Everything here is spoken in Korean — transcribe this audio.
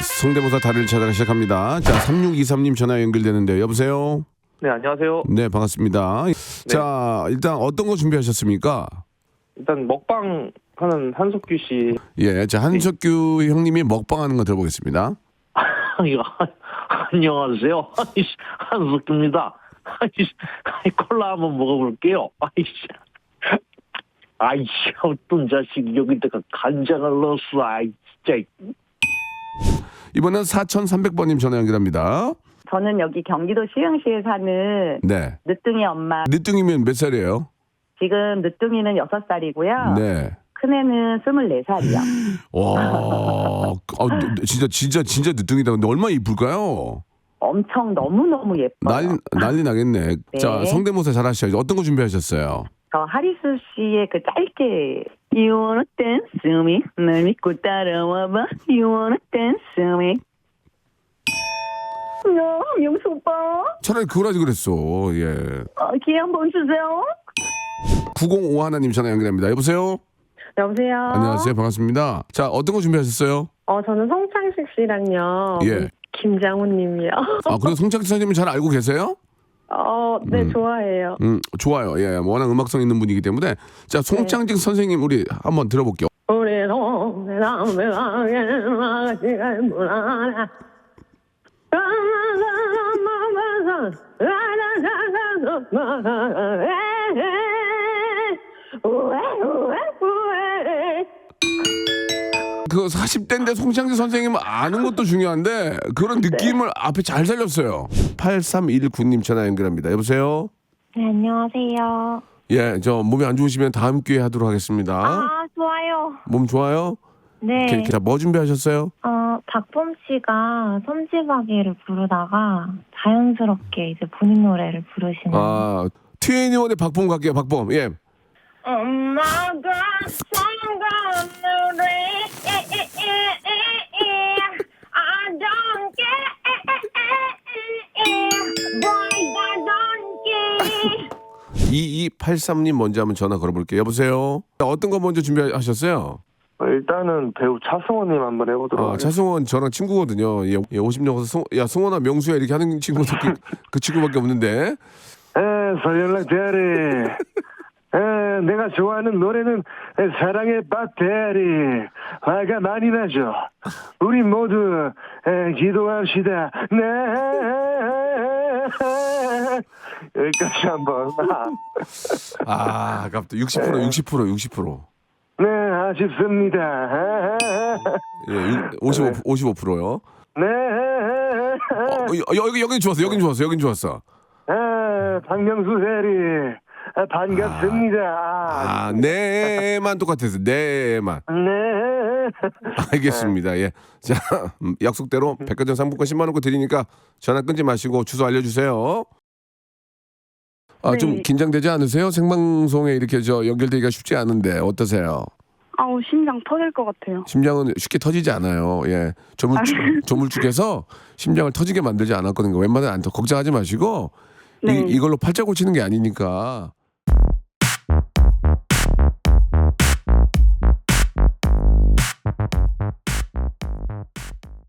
성대모사 다리를 찾아가 시작합니다. 자, 3623님 전화 연결되는데요. 여보세요? 네, 안녕하세요. 네, 반갑습니다. 자, 일단 어떤 거 준비하셨습니까? 일단 먹방 하는 한석규 씨. 예, 자, 한석규 형님이 먹방하는 거 들어보겠습니다. 이거 안녕하세요. 아이씨, 한석규입니다. 아이씨, 아이, 콜라 한번 먹어볼게요. 아이씨, 아이씨, 어떤 자식 여기다가 간장을 넣었어. 아이 진짜. 이번엔 4300번님 전화 연결합니다. 저는 여기 경기도 시흥시에 사는 네. 늦둥이 엄마. 늦둥이면 몇 살이에요? 지금 늦둥이는 6살이고요. 네. 큰애는 24살이요. 와, 아, 진짜, 진짜, 진짜 늦둥이다. 근데 얼마나 이쁠까요? 엄청 너무너무 예뻐요. 난리, 난리 나겠네. 자, 네. 성대모사 잘 하셔야죠. 어떤 거 준비하셨어요? 저 하리수 씨의 그 짧게 You wanna dance with me 날 믿고 따라와봐 You wanna dance with me 야, 명수 오빠 차라리 그걸 하지 그랬어. 예. 어, 기회 한번 주세요 905 하나님 전화 연결합니다. 여보세요? 여보세요. 안녕하세요. 반갑습니다. 자, 어떤 거 준비하셨어요? 어, 저는 송창식 씨랑요. 예. 김장훈 님이요. 아, 그리고 송창기 선생님 잘 알고 계세요? 어, 네, 좋아해요. 음, 좋아요. 예, 워낙 음악성 있는 분이기 때문에. 자, 송창직 선생님 우리 한번 들어볼게요. 우리 그 40대인데 송창기 선생님은 아는 것도 중요한데 그런 느낌을 앞에 잘 살렸어요. 8319님 전화 연결합니다. 여보세요? 네, 안녕하세요. 예, 저 몸이 안 좋으시면 다음 기회에 하도록 하겠습니다. 아, 좋아요. 몸 좋아요? 네. 게- 자, 뭐 준비하셨어요? 어, 박범 씨가 섬지박이를 부르다가 자연스럽게 이제 본인 노래를 부르시는. 아, 트웬티원의 박범 갈게요. 박범. 예. 엄마가 노래. I 2283님 먼저 한번 전화 걸어볼게요. 여보세요? 어떤 거 먼저 준비하셨어요? 어, 일단은 배우 차승원님 한번 해보도록 아, 하겠습니다. 차승원 저랑 친구거든요. 예, 예 50년 가서 송, 야 승원아 명수야 이렇게 하는 친구도 그, 그 친구밖에 없는데. 에, 설날날 대리. 에, 내가 좋아하는 노래는 에, 사랑의 배터리. 화가 많이 나죠. 우리 모두 에, 기도합시다. 네. 여기까지 한번. 아, 아깝다. 60% 60% 60%. 네, 아쉽습니다. 예, 55 55%요. 네. 어, 여, 여기 여기 좋았어. 여긴 좋았어. 여긴 좋았어. 아, 박명수 대리 아, 반갑습니다. 아, 네만 똑같았어. 네만. 네. 알겠습니다. 예. 자, 음, 약속대로 백화점 상품권 10만 원권 드리니까 전화 끊지 마시고 주소 알려 주세요. 아, 좀 네. 긴장되지 않으세요? 생방송에 이렇게 저 연결되기가 쉽지 않은데 어떠세요? 아우, 심장 터질 것 같아요. 심장은 쉽게 터지지 않아요. 예. 조물주, 조물주께서 심장을 터지게 만들지 않았거든요. 웬만하면 안 터, 걱정하지 마시고 네. 이, 이걸로 팔자 고치는 게 아니니까